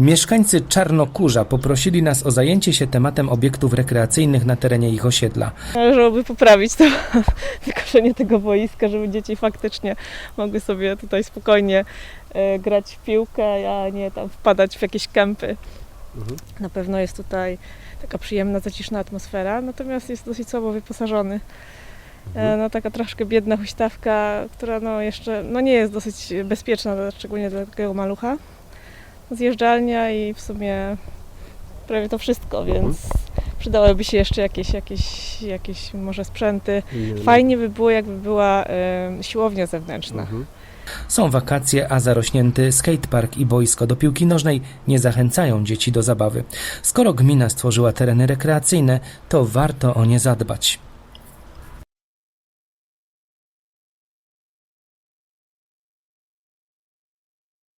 Mieszkańcy Czarnokurza poprosili nas o zajęcie się tematem obiektów rekreacyjnych na terenie ich osiedla. Należałoby poprawić to wykoszenie tego boiska, żeby dzieci faktycznie mogły sobie tutaj spokojnie e, grać w piłkę, a nie tam wpadać w jakieś kępy. Na pewno jest tutaj taka przyjemna, zaciszna atmosfera, natomiast jest dosyć słabo wyposażony. E, No taka troszkę biedna huśtawka, która no jeszcze no nie jest dosyć bezpieczna, szczególnie dla takiego malucha. Zjeżdżalnia i w sumie prawie to wszystko, więc przydałyby się jeszcze jakieś, jakieś, jakieś może sprzęty. Fajnie by było, jakby była e, siłownia zewnętrzna. Są wakacje, a zarośnięty skatepark i boisko do piłki nożnej nie zachęcają dzieci do zabawy. Skoro gmina stworzyła tereny rekreacyjne, to warto o nie zadbać.